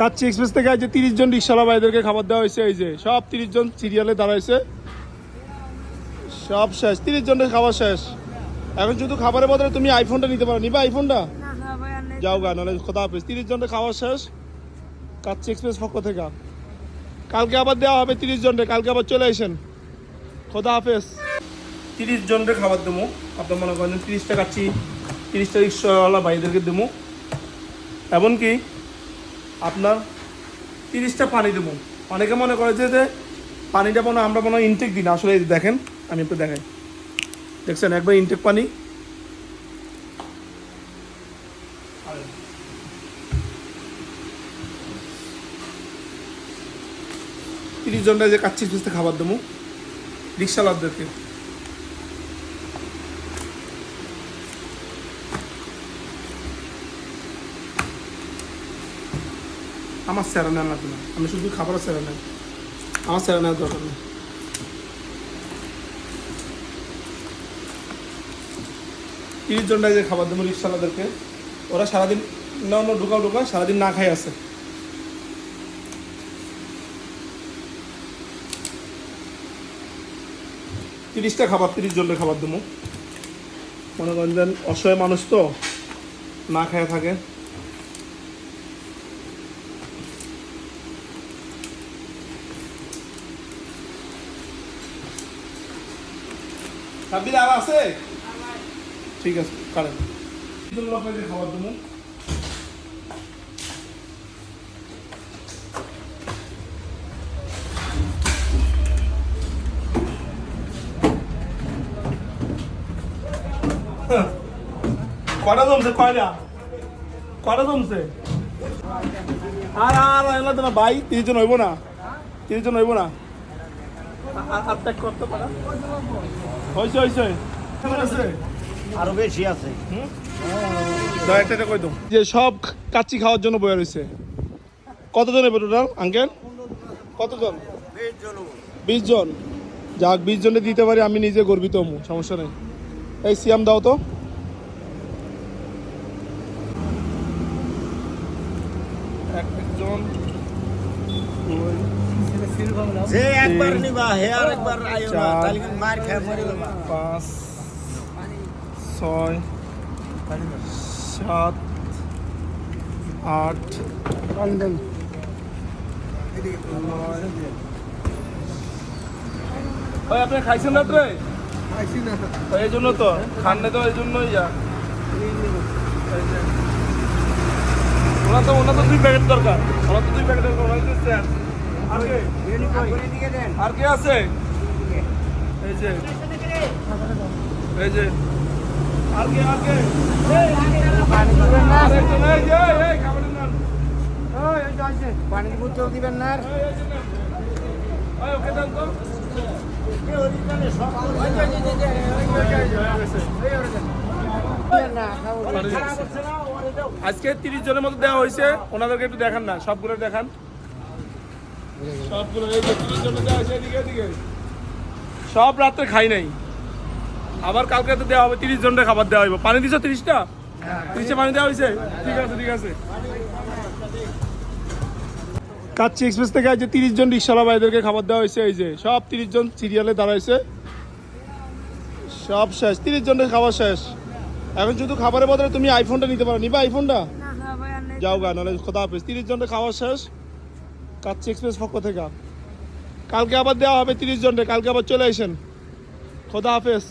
Kacchi express থেকে আজ তিরিশ জন রিক্সাওয়ালা ভাইদেরকে খাবার দেওয়া হয়েছে, এই যে। সব তিরিশ জন সিরিয়ালে দাঁড়াইছে। সব শেষ, তিরিশ জনের খাবার শেষ। এখন শুধু খাবারের বদলে তুমি আইফোনটা নিতে পারো। নিবা আইফোনটা যাও গা, নাহলে খোদা হাফেজ। তিরিশ জনের খাবার শেষ কাচ্চি এক্সপ্রেস পক্ষ থেকে। কালকে আবার দেওয়া হবে তিরিশ জনের কালকে আবার চলে আসেন। খোদা হাফেজ। তিরিশ জনের খাবার দেবো। আপনার মনে করেন তিরিশটা কাচ্ছি তিরিশটা রিক্সাওয়ালা ভাইদেরকে দেবো। এমনকি আপনার তিরিশটা পানি দেবো। অনেকে মনে করে যে পানিটা মনে আমরা মনে হয় ইনটেক দিই না। আসলে দেখেন, আমি একটু দেখাই। দেখছেন, একবার ইনটেক পানি। তিরিশ জনটা যে পিসতে খাবার দেবো, রিক্সাওয়ালাদেরকে। আমার স্যারা নেওয়া লাগবে না আমি শুধু খাবারের স্যারা নেই আমার স্যারা নেওয়ার দরকার নেই। তিরিশ জনটা যে খাবার দেবো রিক্সাওয়ালাদেরকে। ওরা সারাদিন না অন্য ঢোকাও ঢোকা, সারাদিন না খাই আছে। তিরিশটা খাবার, তিরিশ জনের খাবার দেবো। মনে করেন অসহায় মানুষ তো, না খায় থাকে। সাব্বির আর আছে? ঠিক আছে কারেন। লোকের খাবার দেবো। কটা জমছে কয়টা? কটা জমছে? আর আর এলা তো না ভাই তিরিশ জন হইব না। তিরিশ জন হইব না। ত্যাগ করতে পারা হয়েছে হয়েছে আরও বেশি আছে। যে সব কাচ্চি খাওয়ার জন্য বয়ে রয়েছে কতজন হবে টোটাল আঙ্কেল? কতজন? বিশ জন। যাক বিশ জনে দিতে পারি আমি নিজে গর্বিত হমু সমস্যা নেই। এই সিয়াম দাও তো। একজন দুই, যে একবার নিবা হে আর একবার আইও না তাহলে কিন্তু মার খায় মরে যাবা। পাঁচ ছয় সাত আট ভাই আপনি খাইছেন রাত্রে তো এই জন্য তো খান নাই তো এই জন্যই যা। ওনার তো ওনার তো দুই প্যাকেট দরকার। ওনার তো দুই প্যাকেট দরকার ওনার তো স্যার আর কে আছে? এই যে। এই যে। আর কে আর কে। পানির দিবেন না ওকে দেন তো। আজকে তিরিশ জনের মতো দেওয়া হয়েছে ওনাদেরকে একটু দেখান না সবগুলো দেখান সবগুলো এই যে তিরিশ জনের দেওয়া হয়েছে এদিকে এদিকে সব রাত্রে খাই নাই। আবার কালকে তো দেওয়া হবে তিরিশ জনের খাবার দেওয়া হইব। পানি দিছো তিরিশটা? তিরিশটা পানি দেওয়া হয়েছে ঠিক আছে ঠিক আছে। কাচ্চি এক্সপ্রেস থেকে আজ তিরিশ জন রিক্সাওয়ালা ভাইদেরকে খাবার দেওয়া হয়েছে এই যে। সব তিরিশ জন সিরিয়ালে দাঁড়াইছে। সব শেষ তিরিশ জনের খাবার শেষ। এখন শুধু খাবারের বদলে তুমি আইফোনটা নিতে পারো। নিবা আইফোনটা না না ভাই যাও গা নাহলে খোদা হাফেজ। তিরিশ জনের খাওয়া শেষ। কাচ্চি এক্সপ্রেস পক্ষ থেকে। কালকে আবার দেওয়া হবে তিরিশ জনটা কালকে আবার চলে আসেন। খোদা হাফেজ।